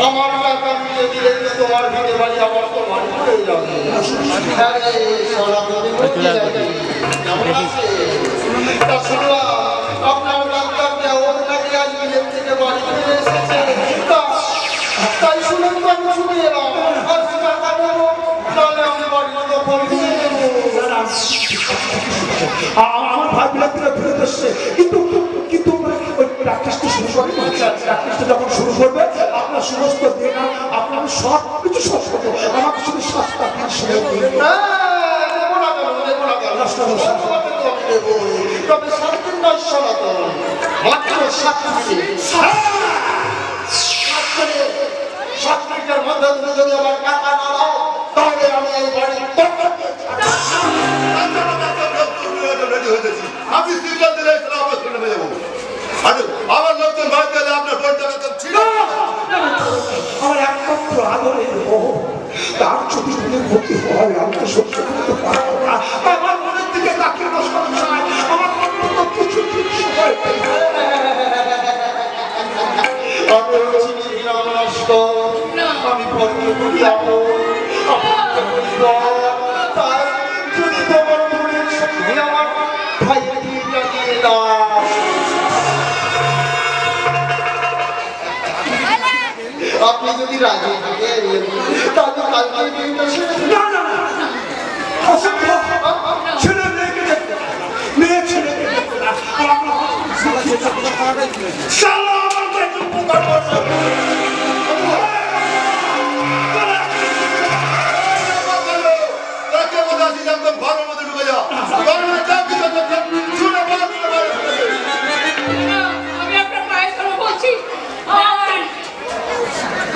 তোমার ভিটে বাড়ি আমার তো বাড়ি পড়ে যাবে রে, সনাতনী বলতে যাচ্ছি। কেমন আছে? তা শুনলাম, আপনার ডাক্তারকে ওর নাকি আজ বিলেত থেকে বাড়ি ফিরে এসেছে। তাই শুনে তো আমি ছুটে এলাম। আর সে টাকা দেবো, তাহলে আমি বাড়ি। আমার ভাই ফেরত এসছে কিন্তু কিন্তু ওই প্র্যাকটিসটা শুরু করে প্র্যাকটিসটা যখন শুরু করবে আপনার সমস্ত দিন আপনার সব কিছু সব করব আমাকে শুধু সাতটা দিন শুনে। তবে সাত দিন নয় সনাতন। মাত্র সাত দিন। সাত। দিনে, সাত মিনিটের মধ্যে যদি আমার আপনি যদি রাজি থাকেন তাহলে কালকে অসম্ভব ছেলে মেয়েকে মেয়ে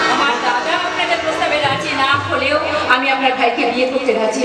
আমার দাদা আপনাদের প্রস্তাবে রাজি না হলেও আমি আপনার ভাইকে বিয়ে করতে রাজি